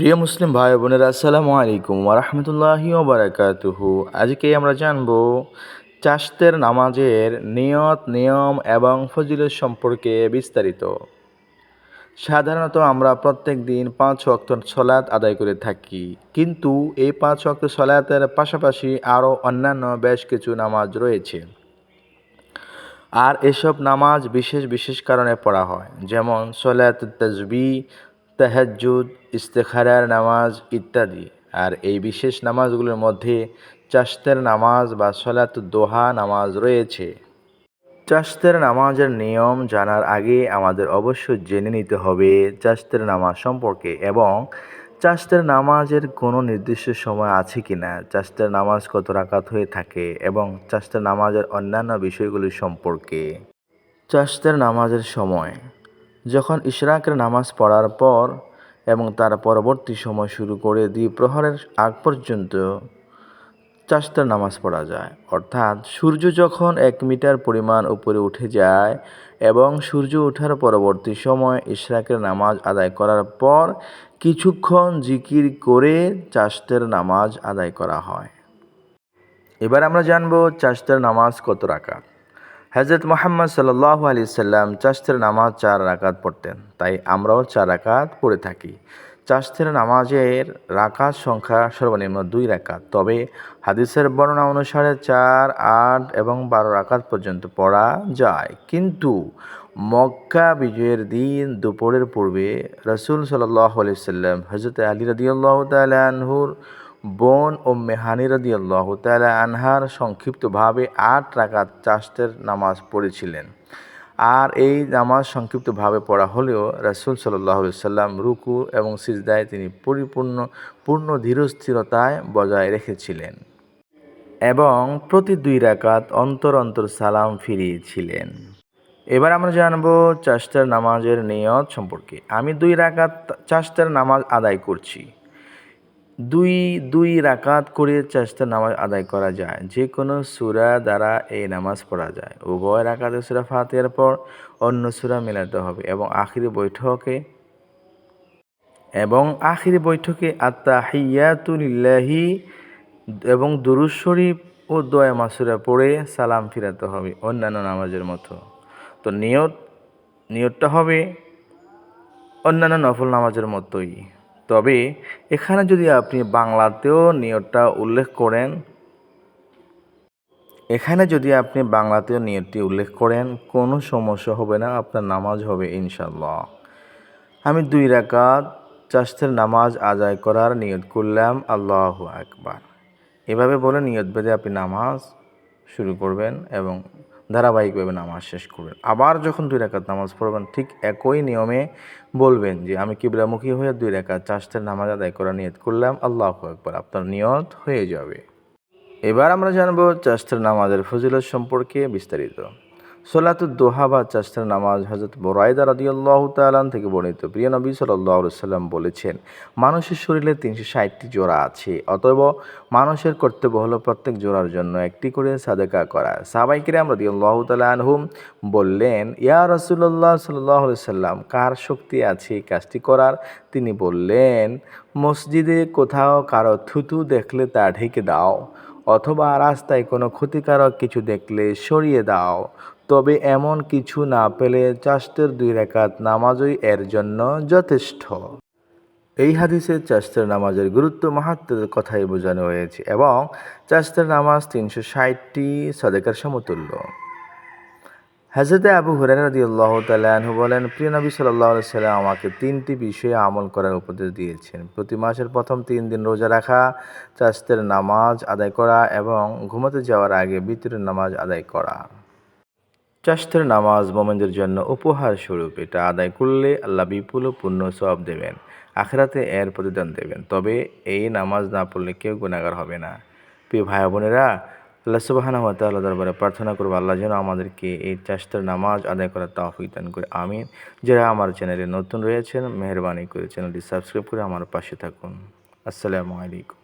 প্রিয় মুসলিম ভাই বোনেরা, আসসালামু আলাইকুম ওরহমতুল্লাহি ওবরাকাতুহু আজকে আমরা জানব চাষতের নামাজের নিয়ত, নিয়ম এবং ফজিলত সম্পর্কে বিস্তারিত। সাধারণত আমরা প্রত্যেক দিন পাঁচ ওয়াক্ত সলাৎ আদায় করে থাকি, কিন্তু এই পাঁচ ওয়াক্ত সলাতের পাশাপাশি আরও অন্যান্য বেশ কিছু নামাজ রয়েছে। আর এসব নামাজ বিশেষ বিশেষ কারণে পড়া হয়, যেমন সলাত তসবি তাহাজ্জুদ, ইস্তেখারার নামাজ ইত্যাদি। আর এই বিশেষ নামাজগুলোর মধ্যে চাষতের নামাজ বা সলাত দোহা নামাজ রয়েছে। চাষতের নামাজের নিয়ম জানার আগে আমাদের অবশ্যই জেনে নিতে হবে চাষতের নামাজ সম্পর্কে এবং চাষতের নামাজের কোনো নির্দিষ্ট সময় আছে কি না, চাষতের নামাজ কত রাকাত হয়ে থাকে এবং চাষতের নামাজের অন্যান্য বিষয়গুলি সম্পর্কে। চাষতের নামাজের সময় যখন ইশরাকের নামাজ পড়ার পর এবং তার পরবর্তী সময় শুরু করে দ্বিপ্রহরের আগ পর্যন্ত চাষতের নামাজ পড়া যায়। অর্থাৎ সূর্য যখন এক মিটার পরিমাণ উপরে উঠে যায় এবং সূর্য ওঠার পরবর্তী সময় ইশরাকের নামাজ আদায় করার পর কিছুক্ষণ জিকির করে চাষতের নামাজ আদায় করা হয়। এবার আমরা জানব চাষতের নামাজ কত রাকাত। হজরত মোহাম্মদ সাল্লাহ আলি সাল্লাম চাষতের নামাজ চার রাকাত পড়তেন। তাই আমরাও চার রাকাত পড়ে থাকি। চাষতের নামাজের রাকাত সংখ্যা সর্বনিম্ন দুই রাকাত। তবে হাদিসের বর্ণনা অনুসারে চার, আট এবং বারো রাকাত পর্যন্ত পড়া যায়। কিন্তু মক্কা বিজয়ের দিন দুপুরের পূর্বে রসুল সাল্লাহ আলি সাল্লাম হজরত আলী রদিয়াল্লাহ তালহুর বোন ও মেহানি রদিয়াল্লাহ তালা আনহার সংক্ষিপ্তভাবে আট রাকাত চাষতের নামাজ পড়েছিলেন। আর এই নামাজ সংক্ষিপ্তভাবে পড়া হলেও রাসুল সাল্লাহ সাল্লাম রুকু এবং সিজদায় তিনি পরিপূর্ণ, পূর্ণ ধীরস্থিরতায় বজায় রেখেছিলেন এবং প্রতি দুই রাকাত অন্তর অন্তর সালাম ফিরিয়েছিলেন। এবার আমরা জানব চাষতের নামাজের নিয়ত সম্পর্কে। আমি দুই রাকাত চাষতের নামাজ আদায় করছি। দুই দুই রাকাত করে চেষ্টা নামাজ আদায় করা যায়। যে কোনো সুরা দ্বারা এই নামাজ পড়া যায়। উভয় রাকাতে সুরা ফাতের পর অন্য সুরা মেলাতে হবে এবং আখিরি বৈঠকে এবং আখিরি বৈঠকে আত্মা হিয়াতুলিল্লাহি এবং দুরুজ শরীফ ও দোয়া মাসুরা পড়ে সালাম ফিরাতে হবে অন্যান্য নামাজের মতো। তো নিয়ত, নিয়তটা হবে অন্যান্য নফল নামাজের মতোই। তবে এখানে যদি আপনি বাংলাতেও নিয়তটা উল্লেখ করেন, এখানে যদি আপনি বাংলাতেও নিয়তটি উল্লেখ করেন, কোনো সমস্যা হবে না, আপনার নামাজ হবে ইনশাল্লাহ আমি দুই রাকাত চাষের নামাজ আদায় করার নিয়ত করলাম, আল্লাহ আকবার। এভাবে বলে নিয়ত বেঁধে আপনি নামাজ শুরু করবেন এবং ধারাবাহিকভাবে নামাজ শেষ করবেন। আবার যখন দুই রেখাত নামাজ পড়বেন, ঠিক একই নিয়মে বলবেন যে, আমি কিবলামুখী হয়ে দুই রেখাত চাষের নামাজ আদায় করা নিয়ত করলাম, আল্লাহ একবার আপনার নিয়ত হয়ে যাবে। এবার আমরা জানব চাষের নামাজের ফজিলত সম্পর্কে বিস্তারিত। সোলাতুদ দোহা বা নামাজ হজরত বোরাইদা রাদিয়াল্লাহ তালান থেকে বর্ণিত। প্রিয় নবী সাল্লাহ সাল্লাম বলেছেন, মানুষের শরীরে তিনশো ষাটটি জোড়া আছে, অতএব মানুষের কর্তব্য হলো প্রত্যেক জোড়ার জন্য একটি করে সাদেকা করা। সাবাইকিরাম রাদিয়াল্লাহ তালানহুম বললেন, ইয়া রসুল্লাহ সাল্লাহ সাল্লাম কার শক্তি আছে কাজটি করার? তিনি বললেন, মসজিদে কোথাও কারও থুতু দেখলে তা ঢেকে দাও অথবা রাস্তায় কোনো ক্ষতিকারক কিছু দেখলে সরিয়ে দাও। তবে এমন কিছু না পেলে চাষতের দুই রেখাত নামাজই এর জন্য যথেষ্ট। এই হাদিসে চাষতের নামাজের গুরুত্ব মাহাত্মের কথাই বোঝানো হয়েছে এবং চাষতের নামাজ তিনশো ষাটটি সদেকার সমতুল্য। হাজরতে আবু হুরান রদি আল্লাহ তালু বলেন, প্রিয় নবী সাল্লাহ সাল্লাম আমাকে তিনটি বিষয়ে আমল করার উপদেশ দিয়েছেন। প্রতি মাসের প্রথম তিন দিন রোজা রাখা চাষতের নামাজ আদায় করা এবং ঘুমাতে যাওয়ার আগে বিতরের নামাজ আদায় করা। চাষতের নামাজ মোমেনদের জন্য উপহার স্বরূপ। এটা আদায় করলে আল্লাহ বিপুল পূর্ণ সব দেবেন, আখরাতে এর প্রতিদান দেবেন। তবে এই নামাজ না পড়লে কেউ গুণাগার হবে না। প্রিয় ভাই বোনেরা আল্লাহ সুবাহানা হতে আল্লাহ দরবারে প্রার্থনা করব, আল্লাহ যেন আমাদেরকে এই চাষতের নামাজ আদায় করার তাহফিক দান করে আমি যারা আমার চ্যানেলে নতুন রয়েছেন, মেহরবানি করে চ্যানেলটি সাবস্ক্রাইব করে আমার পাশে থাকুন। আসসালামু আলাইকুম।